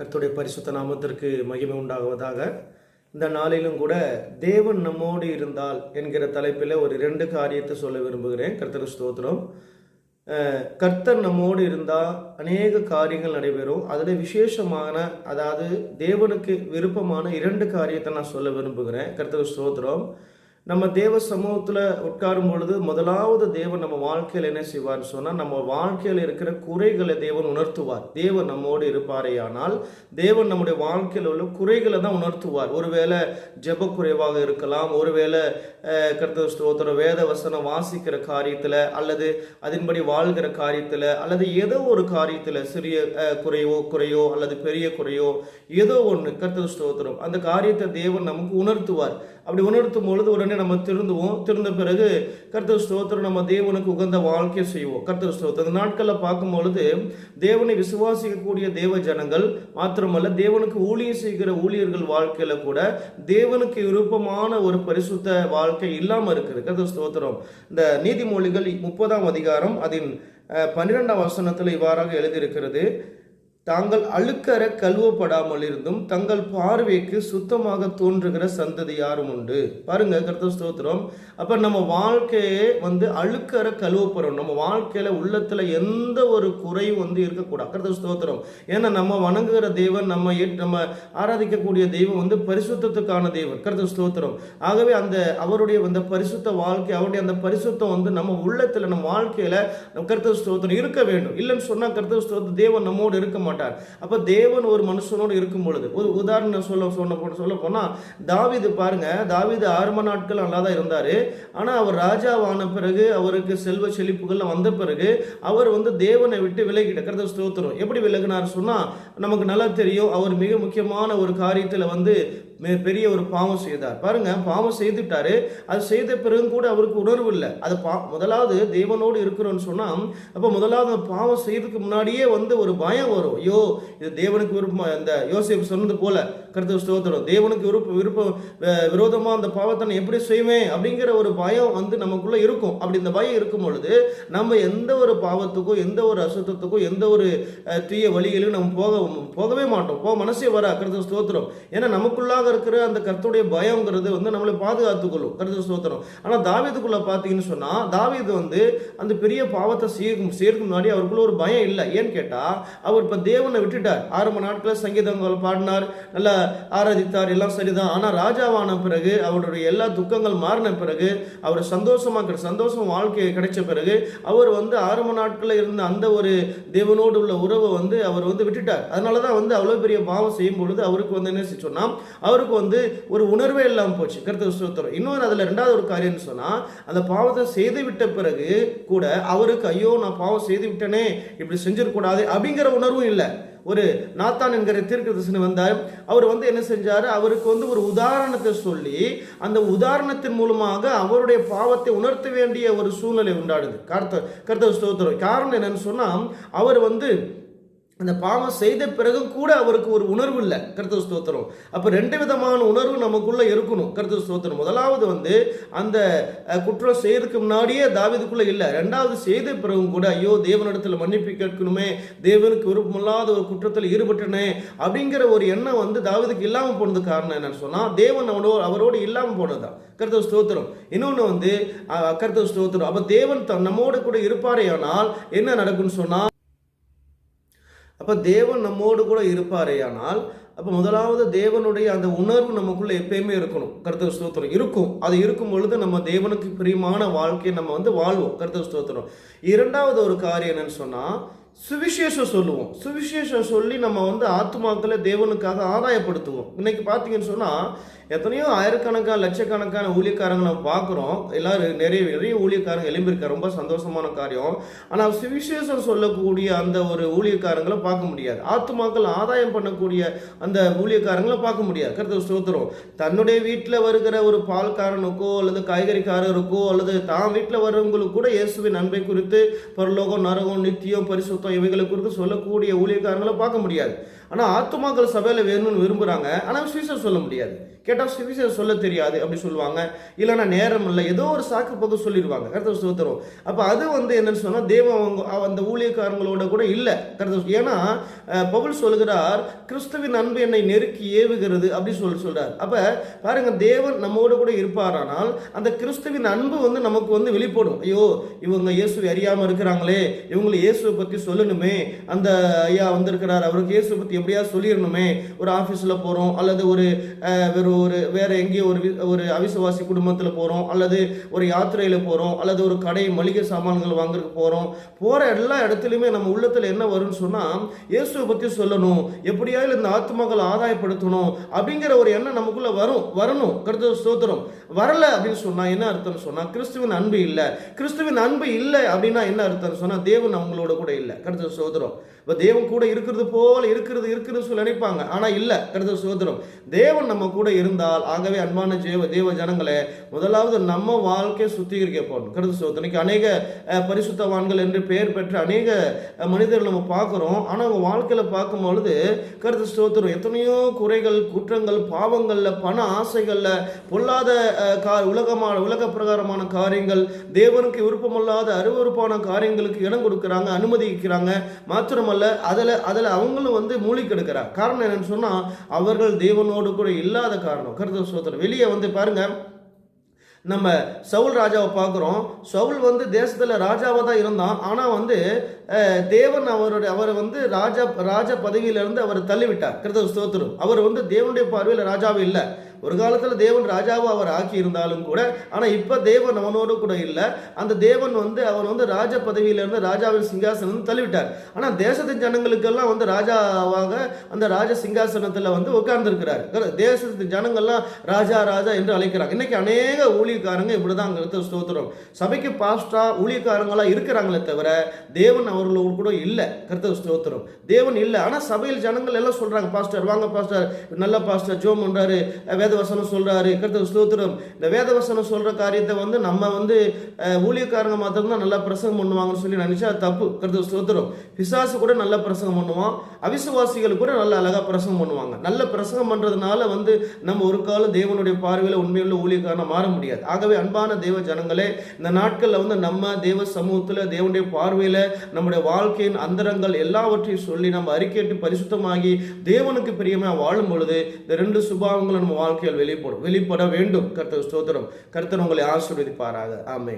கர்த்துடைய பரிசுத்த நாமத்திற்கு மகிமை உண்டாகுவதாக. இந்த நாளிலும் கூட தேவன் நம்மோடு இருந்தால் என்கிற தலைப்பில் ஒரு ரெண்டு காரியத்தை சொல்ல விரும்புகிறேன். கர்த்தர் ஸ்தோத்திரம். கர்த்தர் நம்மோடு இருந்தால் அநேக காரியங்கள் நடைபெறும். அதில் விசேஷமான அதாவது தேவனுக்கு விருப்பமான இரண்டு காரியத்தை நான் சொல்ல விரும்புகிறேன். கர்த்தர் ஸ்தோத்திரம். நம்ம தேவ சமூகத்தில் உட்காரும் பொழுது முதலாவது தேவன் நம்ம வாழ்க்கையில் என்ன செய்வார்னு சொன்னால் நம்ம வாழ்க்கையில் இருக்கிற குறைகளை தேவன் உணர்த்துவார். தேவன் நம்மோடு இருப்பாரேயானால் தேவன் நம்முடைய வாழ்க்கையில் உள்ள குறைகளை தான் உணர்த்துவார். ஒருவேளை ஜெப குறைவாக இருக்கலாம் ஒருவேளை கருத்து கர்த்தர் ஸ்தோத்திரம் வேத வசனம் வாசிக்கிற காரியத்தில் அல்லது அதன்படி வாழ்கிற காரியத்தில் அல்லது ஏதோ ஒரு காரியத்தில் சிறிய குறையோ குறையோ அல்லது பெரிய குறையோ ஏதோ ஒன்று கருத்து ஸ்தோத்திரம் அந்த காரியத்தை தேவன் நமக்கு உணர்த்துவார். அப்படி உணர்த்தும் பொழுது உடனே நம்ம திருந்துவோம். திருந்த பிறகு கர்த்தர் ஸ்தோத்திரம் நம்ம தேவனுக்கு உகந்த வாழ்க்கை செய்வோம். கர்த்தர் ஸ்தோத்திரம். இந்த நாட்களில் பார்க்கும் பொழுது தேவனை விசுவாசிக்கக்கூடிய தேவ ஜனங்கள் மாத்திரமல்ல தேவனுக்கு ஊழியம் செய்கிற ஊழியர்கள் வாழ்க்கையில் கூட தேவனுக்கு விருப்பமான ஒரு பரிசுத்த வாழ்க்கை இல்லாமல் இருக்குது. கர்த்தர் ஸ்தோத்திரம். இந்த நீதிமொழிகள் முப்பதாம் அதிகாரம் அதன் பன்னிரெண்டாம் வசனத்தில் இவ்வாறாக எழுதியிருக்கிறது. தாங்கள் அழுக்கற கழுவப்படாமல் இருந்தும் தங்கள் பார்வைக்கு சுத்தமாக தோன்றுகிற சந்ததி யாரும் உண்டு. பாருங்க கருத்த ஸ்தோத்திரம். அப்ப நம்ம வாழ்க்கையே வந்து அழுக்கற கழுவப்படுறோம் நம்ம வாழ்க்கையில உள்ளத்துல எந்த ஒரு குறையும் வந்து இருக்கக்கூடாது. கருத்த ஸ்தோத்திரம். ஏன்னா நம்ம வணங்குகிற தெய்வம் நம்ம ஏற்- நம்ம ஆராதிக்கக்கூடிய தெய்வம் வந்து பரிசுத்தத்துக்கான தெய்வம் கருத்த ஸ்தோத்திரம். ஆகவே அந்த அவருடைய அந்த பரிசுத்த வாழ்க்கை அவருடைய அந்த பரிசுத்தம் வந்து நம்ம உள்ளத்துல நம்ம வாழ்க்கையில கருத்த ஸ்தோத்திரம் இருக்க வேண்டும். இல்லைன்னு சொன்னா கருத்த ஸ்தோத்திரம் தேவன் நம்மோடு இருக்க மாட்டோம் மாட்டார் அப்போ தேவன் ஒரு மனுஷனோடு இருக்கும் பொழுது ஒரு உதாரணம் சொல்ல சொன்ன சொல்ல போனால் தாவிது பாருங்க தாவீது ஆரம்ப நாட்கள் நல்லா தான் ஆனால் அவர் ராஜாவான பிறகு அவருக்கு செல்வ செழிப்புகள்லாம் வந்த பிறகு அவர் வந்து தேவனை விட்டு விலகிட்ட கருத ஸ்தோத்திரம். எப்படி விலகினார் சொன்னால் நமக்கு நல்லா தெரியும் அவர் மிக முக்கியமான ஒரு காரியத்தில் வந்து பெரிய ஒரு பாவம் செய்தார். பாருங்க பாவம் செய்துட்டாரு. அது செய்த பிறகு கூட அவருக்கு உணர்வு இல்லை. அது பா முதலாவது தேவனோடு இருக்கிறோன்னு சொன்னால் அப்போ முதலாவது பாவம் செய்யறதுக்கு முன்னாடியே வந்து ஒரு பயம் வரும். ஐயோ இது தேவனுக்கு விருப்பமா? இந்த யோசிப்பு சொன்னது போல கருத்து ஸ்தோத்திரம். தேவனுக்கு விருப்பம் விருப்பம் விரோதமாக அந்த பாவத்தை நான் எப்படி செய்வேன் அப்படிங்கிற ஒரு பயம் வந்து நமக்குள்ளே இருக்கும். அப்படி இந்த பயம் இருக்கும் பொழுது நம்ம எந்த ஒரு பாவத்துக்கும் எந்த ஒரு அசுத்தத்துக்கும் எந்த ஒரு தீய வழியிலும் நம்ம போக போகவே மாட்டோம். போக மனசே வர கருத்து ஸ்தோத்திரம். ஏன்னா நமக்குள்ளாக இருக்கிற அந்த கருத்துடைய பயங்கிறது வந்து நம்மளை பாதுகாத்துக்கொள்ளும் கருத்து ஸ்தோத்திரம். ஆனால் தாவியத்துக்குள்ளே பார்த்தீங்கன்னு சொன்னால் தாவீது வந்து அந்த பெரிய பாவத்தை செய்யும் செய்யறதுக்கு முன்னாடி அவருக்குள்ள ஒரு பயம் இல்லை. ஏன்னு கேட்டால் அவர் இப்போ தேவனை விட்டுட்டார். ஆரம்ப நாட்களில் சங்கீதங்கள் பாடினார். நல்லா ஆராதித்தார் எல்லாம் சரிதான். ஆனால் ராஜாவான பிறகு அவருடைய எல்லா துக்கங்கள் மாறின பிறகு அவர் சந்தோஷமாக சந்தோஷம் வாழ்க்கை கிடைச்ச பிறகு அவர் வந்து ஆரம்ப நாட்களில் இருந்த அந்த ஒரு தேவனோடு உள்ள உறவை வந்து அவர் வந்து விட்டுட்டார். அதனால தான் வந்து அவ்வளோ பெரிய பாவம் செய்யும் பொழுது அவருக்கு வந்து என்ன சொன்னால் அவருக்கு வந்து ஒரு உணர்வே இல்லாமல் போச்சு. கருத்து சுத்தரம் இன்னொரு அதில் ரெண்டாவது ஒரு காரியம்னு சொன்னால் அந்த பாவத்தை செய்து விட்ட பிறகு கூட அவருக்கு ஐயோ நான் பாவம் செய்து விட்டனே இப்படி செஞ்சிடக்கூடாது அப்படிங்கிற உணர்வும் இல்லை. ஒரு நாத்தான் என்கிற தீர்க்கதரிசனி வந்தார். அவர் வந்து என்ன செஞ்சார்? அவருக்கு வந்து ஒரு உதாரணத்தை சொல்லி அந்த உதாரணத்தின் மூலமாக அவருடைய பாவத்தை உணர்த்த வேண்டிய ஒரு சூழ்நிலை உண்டாடுது கர்த்த கருத்த ஸ்தோத்திரம். காரணம் என்னன்னு சொன்னால் அவர் வந்து அந்த பாவம் செய்த பிறகும் கூட அவருக்கு ஒரு உணர்வு இல்லை. கருத்து ஸ்தோத்திரம். அப்போ ரெண்டு விதமான உணர்வு நமக்குள்ளே இருக்கணும். கருத்து ஸ்தோத்திரம். முதலாவது வந்து அந்த குற்றம் செய்யறதுக்கு முன்னாடியே தாவிதுக்குள்ளே இல்லை. ரெண்டாவது செய்த பிறகும் கூட ஐயோ தேவனிடத்தில் மன்னிப்பு கேட்கணுமே தேவனுக்கு விருப்பமில்லாத ஒரு குற்றத்தில் ஈடுபட்டனே அப்படிங்கிற ஒரு எண்ணம் வந்து தாவிதுக்கு இல்லாமல் போனது காரணம் என்னன்னு சொன்னால் தேவன் அவனோடு அவரோடு இல்லாமல் போனதுதான். கருத்து ஸ்தோத்திரம். இன்னொன்று வந்து கருத்து ஸ்தோத்திரம். அப்போ தேவன் தன் நம்மோடு கூட இருப்பாரேயானால் என்ன நடக்கும்னு சொன்னால் அப்போ தேவன் நம்மோடு கூட இருப்பாரேயானால் அப்போ முதலாவது தேவனுடைய அந்த உணர்வு நமக்குள்ள எப்பயுமே இருக்கணும். கருத்து ஸ்தோத்திரம். இருக்கும். அது இருக்கும் பொழுது நம்ம தேவனுக்கு பிரியமான வாழ்க்கையை நம்ம வந்து வாழ்வோம். கருத்து ஸ்தோத்திரம். இரண்டாவது ஒரு காரியம் என்னன்னு சொன்னால் சுவிசேஷம் சொல்லுவோம். சுவிசேஷம் சொல்லி நம்ம வந்து ஆத்துமாக்களை தேவனுக்காக ஆதாயப்படுத்துவோம். இன்னைக்கு பார்த்தீங்கன்னு சொன்னால் எத்தனையோ ஆயிரக்கணக்கான லட்சக்கணக்கான ஊழியக்காரங்க நம்ம பார்க்குறோம் எல்லாரும் நிறைய நிறைய ஊழியக்காரங்க எழும்பியிருக்காங்க ரொம்ப சந்தோஷமான காரியம். ஆனால் சுவிசேஷம் சொல்லக்கூடிய அந்த ஒரு ஊழியக்காரங்களை பார்க்க முடியாது. ஆத்துமாக்கள் ஆதாயம் பண்ணக்கூடிய அந்த ஊழியக்காரங்களை பார்க்க முடியாது. கருத்து ஸ்தோத்திரம். தன்னுடைய வீட்டில் வருகிற ஒரு பால்காரனுக்கோ அல்லது காய்கறிக்காரருக்கோ அல்லது தான் வீட்டில் வர்றவங்களுக்கு கூட இயேசுவின் நன்மை குறித்து பரலோகம் நரகம் நித்தியம் பரிசு சுத்தம் இவைகளை குறித்து சொல்லக்கூடிய ஊழியக்காரங்களை பார்க்க முடியாது. ஆனா ஆத்துமாக்கள் சபையில வேணும்னு விரும்புறாங்க. ஆனா சுவிசேஷம் சொல்ல முடியாது. கேட்டால் சுவிசேஷம் சொல்ல தெரியாது அப்படி சொல்லுவாங்க. இல்லைன்னா நேரம் இல்லை. ஏதோ ஒரு சாக்கு போக்கு சொல்லிடுவாங்க. கருத்து சுத்தரும் அப்ப அது வந்து என்னன்னு சொன்னா தேவன் அவங்க அந்த ஊழியக்காரங்களோட கூட இல்லை. கருத்து ஏன்னா பவுல் சொல்கிறார் கிறிஸ்துவின் அன்பு என்னை நெருக்கி ஏவுகிறது அப்படி சொல்லி சொல்றார். அப்ப பாருங்க தேவன் நம்மோட கூட இருப்பாரானால் அந்த கிறிஸ்துவின் அன்பு வந்து நமக்கு வந்து வெளிப்படும். ஐயோ இவங்க இயேசுவை அறியாம இருக்கிறாங்களே. இவங்களை இயேசுவை பத்தி சொல்லணுமே. அந்த ஐயா வந்திருக்கிறார். அவருக்கு இயேசு பற்றி எப்படியா சொல்லிடணுமே. ஒரு ஆஃபீஸில் போகிறோம் அல்லது ஒரு வேறு ஒரு வேறு எங்கேயோ ஒரு ஒரு அவிசுவாசி குடும்பத்தில் போகிறோம் அல்லது ஒரு யாத்திரையில் போகிறோம் அல்லது ஒரு கடை மளிகை சாமான்கள் வாங்குறதுக்கு போகிறோம் போகிற எல்லா இடத்துலையுமே நம்ம உள்ளத்தில் என்ன வரும்னு சொன்னால் இயேசுவை பற்றி சொல்லணும். எப்படியாவது இந்த ஆத்மாக்களை ஆதாயப்படுத்தணும் அப்படிங்கிற ஒரு எண்ணம் நமக்குள்ளே வரும். வரணும். கருத்து ஸ்தோத்திரம். வரல அப்படின்னு சொன்னால் என்ன அர்த்தம்னு சொன்னால் கிறிஸ்துவின் அன்பு இல்லை. கிறிஸ்துவின் அன்பு இல்லை அப்படின்னா என்ன அர்த்தம்னு சொன்னால் தேவன் அவங்களோட கூட இல்லை. கருத்து சோதரம் இப்போ தேவன் கூட இருக்கிறது போல இருக்கிறது இருக்கிறது சொல்லி நினைப்பாங்க. ஆனால் இல்லை கருத்து சோதரம் தேவன் நம்ம கூட இருந்தால் ஆகவே அன்பான தேவ தேவ ஜனங்களே முதலாவது நம்ம வாழ்க்கையை சுத்திகரிக்கப்படணும் கருத்து சோதனைக்கு அநேக பரிசுத்தவான்கள் என்று பெயர் பெற்ற அநேக மனிதர்கள் நம்ம பார்க்குறோம். ஆனால் அவங்க வாழ்க்கையில் பார்க்கும் பொழுது கருத்து சோதரம் எத்தனையோ குறைகள் குற்றங்கள் பாவங்களில் பண ஆசைகளில் பொல்லாத கா உலகமான உலக பிரகாரமான காரியங்கள் தேவனுக்கு விருப்பமில்லாத அருவருப்பான காரியங்களுக்கு இடம் கொடுக்குறாங்க அனுமதிக்கிறாங்க. மாத்திரமல்ல அதில் அதில் அவங்களும் வந்து மூழ்கி கெடுக்கிறாங்க காரணம் என்னன்னு சொன்னால் அவர்கள் தேவனோடு கூட இல்லாத காரணம். கருத்து ஸ்தோத்திரம் வெளியே வந்து பாருங்க. நம்ம சவுல் ராஜாவை பார்க்குறோம். சவுல் வந்து தேசத்தில் ராஜாவாக தான் இருந்தான். ஆனால் வந்து தேவன் அவருடைய அவரை வந்து ராஜா ராஜ பதவியிலிருந்து அவர் தள்ளிவிட்டார். கிருத்த ஸ்தோத்திரம். அவர் வந்து தேவனுடைய பார்வையில் ராஜாவே இல்லை. ஒரு காலத்தில் தேவன் ராஜாவை அவர் ஆக்கி இருந்தாலும் கூட ஆனால் இப்போ தேவன் அவனோடு கூட இல்லை. அந்த தேவன் வந்து அவர் வந்து ராஜ பதவியிலிருந்து ராஜாவின் சிங்காசனம் தள்ளிவிட்டார். ஆனால் தேசத்தின் ஜனங்களுக்கெல்லாம் வந்து ராஜாவாக அந்த ராஜ சிங்காசனத்தில் வந்து உட்கார்ந்துருக்கிறார். தேசத்தின் ஜனங்கள்லாம் ராஜா ராஜா என்று அழைக்கிறாங்க. இன்னைக்கு அநேக ஊழியக்காரங்க இப்படிதான் அங்கே ஸ்தோத்திரம். சபைக்கு பாஸ்டா ஊழியக்காரங்களாக இருக்கிறாங்களே தவிர தேவன் அவர்களும் கூட இல்லை. கருத்த ஸ்தோத்திரம். தேவன் இல்லை. ஆனால் சபையில் ஜனங்கள் எல்லாம் சொல்கிறாங்க பாஸ்டர் வாங்க பாஸ்டர். நல்ல பாஸ்டர். ஜோம் பண்ணுறாரு வேதவசனம் சொல்கிறாரு கருத்த ஸ்தோத்திரம். இந்த வேதவசனம் சொல்கிற காரியத்தை வந்து நம்ம வந்து ஊழியக்காரங்க மாத்திரம்தான் நல்லா பிரசங்கம் பண்ணுவாங்கன்னு சொல்லி நினச்சா தப்பு. கருத்து ஸ்தோத்திரம். பிசாசு கூட நல்ல பிரசங்கம் பண்ணுவான். அவிசுவாசிகள் கூட நல்ல அழகாக பிரசங்கம் பண்ணுவாங்க. நல்ல பிரசங்கம் பண்ணுறதுனால வந்து நம்ம ஒரு காலம் தேவனுடைய பார்வையில் உண்மையுள்ள ஊழியக்காரனா மாற முடியாது. ஆகவே அன்பான தேவ ஜனங்களே இந்த நாட்களில் வந்து நம்ம தேவ சமூகத்தில் தேவனுடைய பார்வையில் நம்முடைய வாழ்க்கையின் அந்தரங்கள் எல்லாவற்றையும் சொல்லி நம்ம அறிக்கையிட்டு பரிசுத்தமாகி தேவனுக்கு பிரியமாக வாழும் பொழுது இந்த ரெண்டு சுபாவங்களும் நம்ம வாழ்க்கையில் வெளிப்படும் வெளிப்பட வேண்டும். கர்த்தர் ஸ்தோத்திரம். கர்த்தர் உங்களை ஆசீர்வதிப்பாராக. ஆமை